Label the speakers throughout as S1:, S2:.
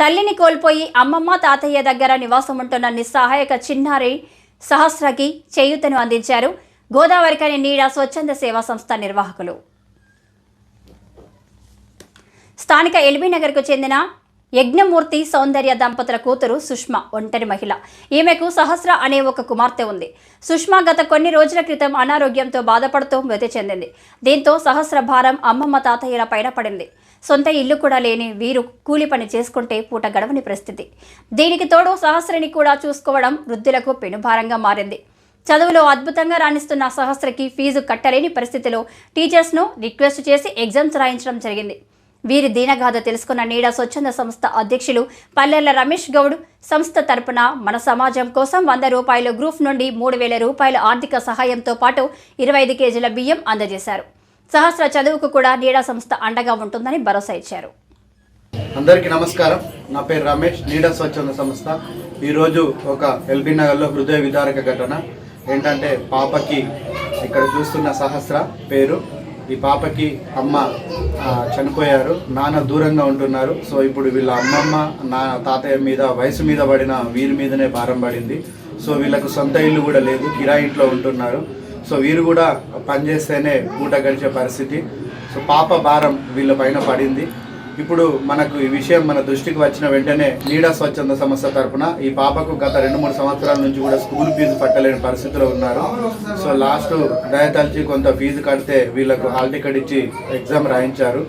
S1: తల్లిని కోల్పోయి అమ్మమ్మ తాతయ్య దగ్గర నివాసం ఉంటున్న నిస్సహాయక చిన్నారి సహస్రకి చేయూతను అందించారు. గోదావరికని నీడ స్వచ్ఛంద సేవా సంస్థ నిర్వాహకులు. స్థానిక ఎల్బీ నగర్కు చెందిన యజ్ఞమూర్తి సౌందర్య దంపతుల కూతురు సుష్మా ఒంటరి మహిళ. ఈమెకు సహస్ర అనే ఒక కుమార్తె ఉంది. సుష్మా గత కొన్ని రోజుల క్రితం అనారోగ్యంతో బాధపడుతూ మృతి చెందింది. దీంతో సహస్ర భారం అమ్మమ్మ తాతయ్యల పైన పడింది. సొంత ఇల్లు కూడా లేని వీరు కూలి పని చేసుకుంటే పూట గడవని పరిస్థితి. దీనికి తోడు సహస్రని కూడా చూసుకోవడం వృద్ధులకు పెనుభారంగా మారింది. చదువులో అద్భుతంగా రాణిస్తున్న సహస్రకి ఫీజు కట్టలేని పరిస్థితిలో టీచర్స్ను రిక్వెస్ట్ చేసి ఎగ్జామ్స్ రాయించడం జరిగింది. వీరి దీనగాథ తెలుసుకున్న నీడ స్వచ్ఛంద సంస్థ అధ్యక్షులు పల్లెల రమేష్ గౌడ్ సంస్థ తరపున మన సమాజం కోసం వంద రూపాయల గ్రూప్ నుండి మూడు వేల రూపాయల ఆర్థిక సహాయంతో పాటు ఇరవై ఐదు కేజీల బియ్యం అందజేశారు. సహస్ర చదువుకు కూడా నీడా సంస్థ అండగా ఉంటుందని భరోసా ఇచ్చారు.
S2: అందరికీ నమస్కారం. నా పేరు రమేష్. నీడ స్వచ్ఛంద సంస్థ. ఈరోజు ఒక ఎల్బీ నగర్లో హృదయ విదారక ఘటన. ఏంటంటే పాపకి ఇక్కడ చూస్తున్న సహస్ర పేరు. ఈ పాపకి అమ్మ చనిపోయారు. నాన్న దూరంగా ఉంటున్నారు. సో ఇప్పుడు వీళ్ళ అమ్మమ్మ నా తాతయ్య మీద వయసు మీద పడిన వీరి మీదనే భారం పడింది. సో వీళ్ళకు సొంత ఇల్లు కూడా లేదు కిరాయి ఇంట్లో ఉంటున్నారు. సో వీరు కూడా పనిచేస్తేనే పూట గడిచే పరిస్థితి. సో పాప భారం వీళ్ళ పైన పడింది. ఇప్పుడు మనకు ఈ విషయం మన దృష్టికి వచ్చిన వెంటనే నీడా స్వచ్ఛంద సంస్థ తరఫున ఈ పాపకు గత రెండు మూడు సంవత్సరాల నుంచి కూడా స్కూల్ ఫీజు పట్టలేని పరిస్థితిలో ఉన్నారు. సో లాస్ట్ దయతలిచి కొంత ఫీజు కడితే వీళ్ళకు హాల్ టికెట్ ఇచ్చి ఎగ్జామ్ రాయించారు.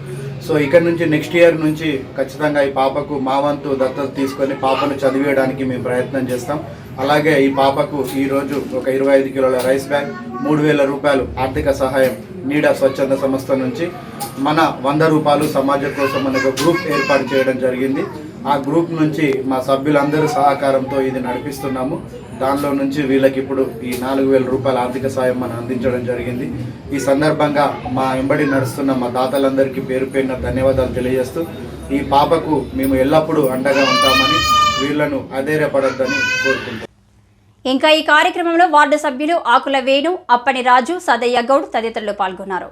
S2: సో ఇక్కడ నుంచి నెక్స్ట్ ఇయర్ నుంచి ఖచ్చితంగా ఈ పాపకు మా వంతు దత్తత తీసుకొని పాపను చదివేయడానికి మేము ప్రయత్నం చేస్తాం. అలాగే ఈ పాపకు ఈరోజు ఒక ఇరవై ఐదు కిలోల రైస్ బ్యాగ్ మూడు వేల రూపాయలు ఆర్థిక సహాయం నీడా స్వచ్ఛంద సంస్థ నుంచి మన వంద రూపాయలు సమాజం కోసం మనకు గ్రూప్ ఏర్పాటు చేయడం జరిగింది. ఆ గ్రూప్ నుంచి మా సభ్యులందరూ సహకారంతో ఇది నడిపిస్తున్నాము. దానిలో నుంచి వీళ్ళకి ఇప్పుడు ఈ నాలుగు వేల రూపాయల ఆర్థిక సాయం మనం అందించడం జరిగింది. ఈ సందర్భంగా మా వెంబడి నడుస్తున్న మా దాతలందరికీ పేరు పేరున ధన్యవాదాలు తెలియజేస్తూ ఈ పాపకు మేము ఎల్లప్పుడూ అండగా ఉంటామని వీళ్ళను అధైర్యపడొద్దని కోరుకుంటాం
S1: ఇంకా ఈ కార్యక్రమంలో వార్డు సభ్యులు ఆకుల వేణు అప్పని రాజు సదయ్య గౌడ్ తదితరులు పాల్గొన్నారు.